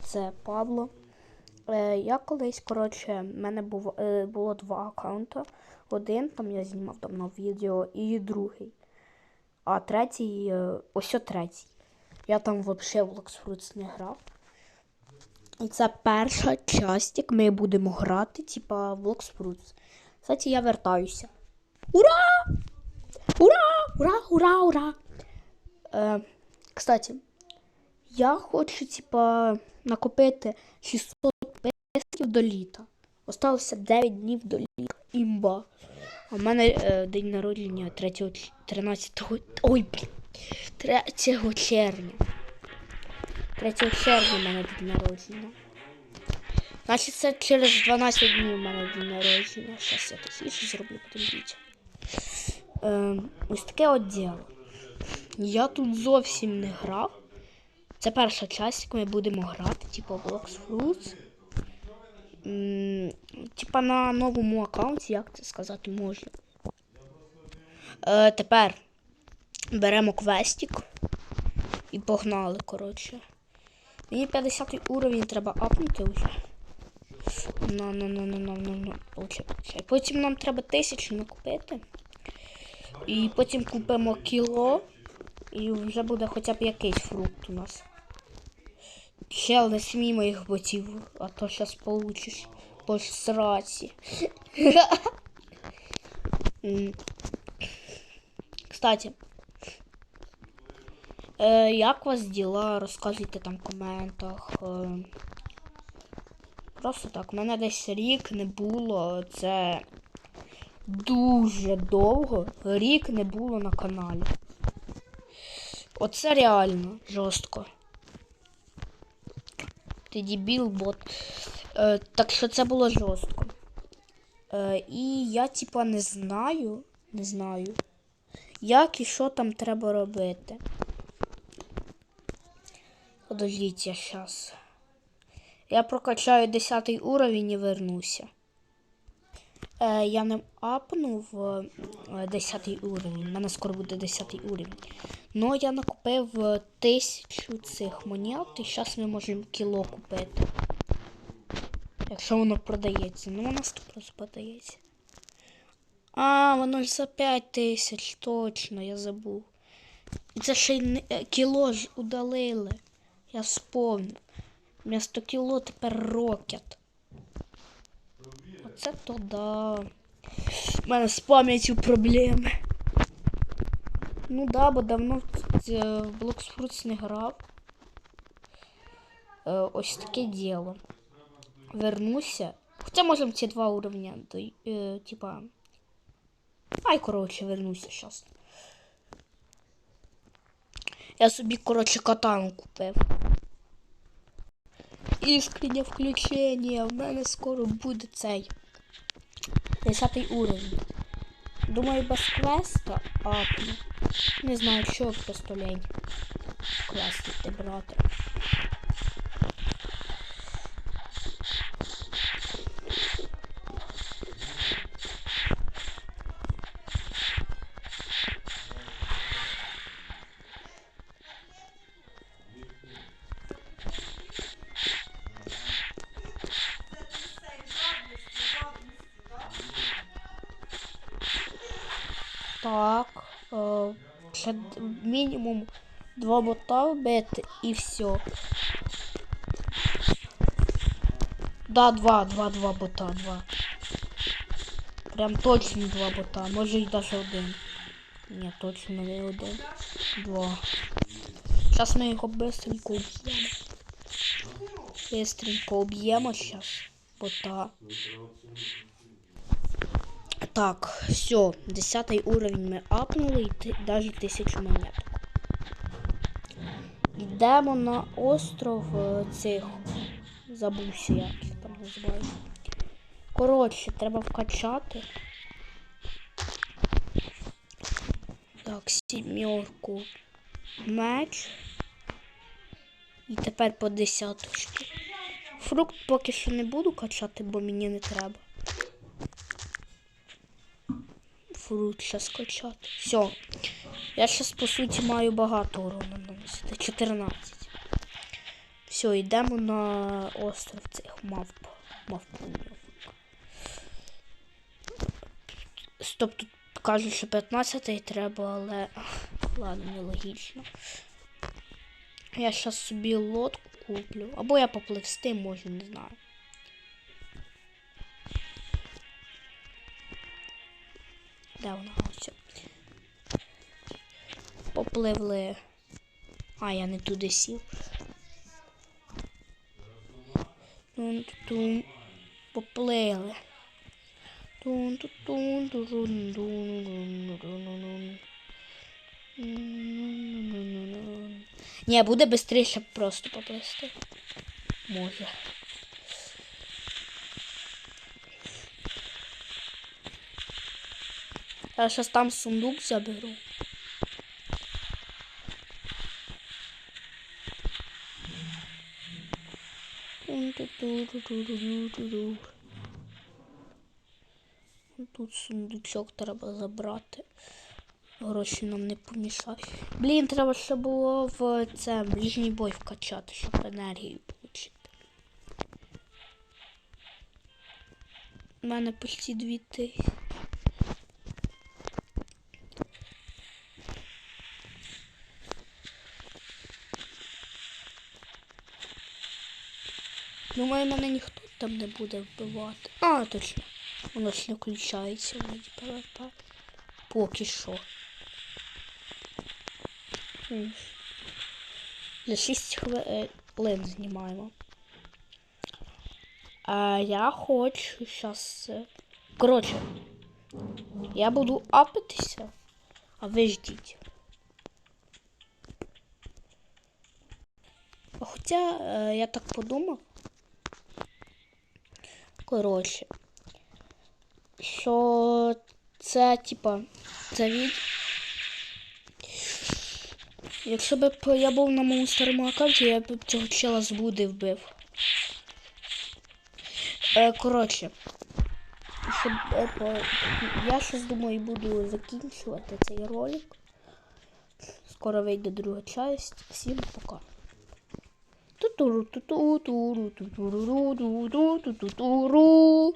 це Павло. Е, я колись, коротше, в мене був, е, було два аккаунти. Один, там я знімав давно відео, і другий. А третій, е, ось третій. Я там взагалі в Локсфрутс не грав. І це перша часть, як ми будемо грати, типа в Локсфрутс. Кстати, я вертаюся. Ура! Ура! Ура! Ура! Ура! Е, кстати, я хочу, типа, накопити 600 песиків до літа. Осталося 9 днів до літа. Імба. А в мене е, день народження 3, 13, ой, блін, 3 червня. 3 червня в мене день народження. Значить, це через 12 днів в мене день народження. Щас я тихіше зроблю, подивіться. Е, ось таке от діло. Я тут зовсім не грав. Це перша часть, ми будемо грати, типу Blox Fruits. Типа на новому аккаунті, як це сказати можна. Е, тепер беремо квестик і погнали, коротше. Мені 50 уровень треба апнути вже. На, на, на, на, на, на, на. Потім нам треба тисячу накупити. І потім купимо кіло. І вже буде хоча б якийсь фрукт у нас. Чел, не смій моїх ботів, а то зараз получиш по сраці. Кстати, е, як вас діла? Розказуйте там в коментах. Е, просто так, у мене десь рік не було. Це дуже довго. Рік не було на каналі. Оце реально жорстко. Ти дебіл, бот. Е, так що це було жорстко. Е, і я, типа, не знаю. Не знаю. Як і що там треба робити. Подождіть, щас. Я прокачаю 10 уровень і вернуся. Е, я не апнув е, 10 уровень. У мене скоро буде 10 уровень. Ну, я накупив е, тисячу цих монет, і зараз ми можемо кіло купити. Якщо воно продається. Ну, воно 100% продається. А, воно ж за 5 тисяч, точно, я забув. Це ще й не- е, кіло ж удалили. Я сповнив. Вместо кіло тепер рокет. Оце то да. У мене з пам'яттю проблеми. Ну да, бо давно в е, Fruits не грав. Е, ось таке діло. Вернуся. Хоча можемо ці два уровня. Е, типа. Ай, коротше, вернуся зараз. Я собі, коротше, катану купив. Іскреннє включення. В мене скоро буде цей. 10 уровень. Думаю, без квеста а Не знаю, що просто лень. Квест брати. Так. Е, мінімум два бота вбити і все. Да, два, два, два бота, два. Прям точно два бота, може і даже один. Ні, точно не один. Два. Зараз ми його быстренько уб'ємо. Быстренько уб'ємо зараз. Бота. Так, все, 10 уровень ми апнули і даже тисячу монет. Йдемо на остров е, цих. Забувся, як їх там називають. Коротше, треба вкачати. Так, сімерку. Меч. І тепер по десяточки. Фрукт поки що не буду качати, бо мені не треба. Фрукт зараз качати. Все. Я зараз, по суті, маю багато урону наносити. 14. Все, йдемо на остров цих мавп. Мавпунів. Стоп, тут кажуть, що 15 треба, але ладно, нелогічно. Я зараз собі лодку куплю. Або я попливсти можу, не знаю. Де вона ось? Попливли. А, я не туди сів. Тун-тун. Поплили. Тун-тун-тун, тун-тун-тун-тун-тун-тун. Ні, буде швидше просто поплисти. Може. Я зараз там сундук заберу. Ту-ту-ту-ту-ту-ту-ту-ту. Тут сундучок треба забрати. Гроші нам не помішають. Блін, треба ще було в це ближній бой вкачати, щоб енергію отримати. У мене почти дві тисячі. Думаю, мене ніхто там не буде вбивати. А, точно. Воно ж не включається вроді ПВП. Поки що. За 6 хвилин знімаємо. А я хочу зараз. Коротше, я буду апатися, а ви ждіть. Хоча е, я так подумав. Коротше, що це, типа, це від. Якщо б я був на моєму старому аккаунті, я б цього чела з Буди вбив. Е, коротше, щоб, е, я щось думаю буду закінчувати цей ролик. Скоро вийде друга часть. Всім пока. Tuturu tuturu tuturu tuturu tuturu tuturu.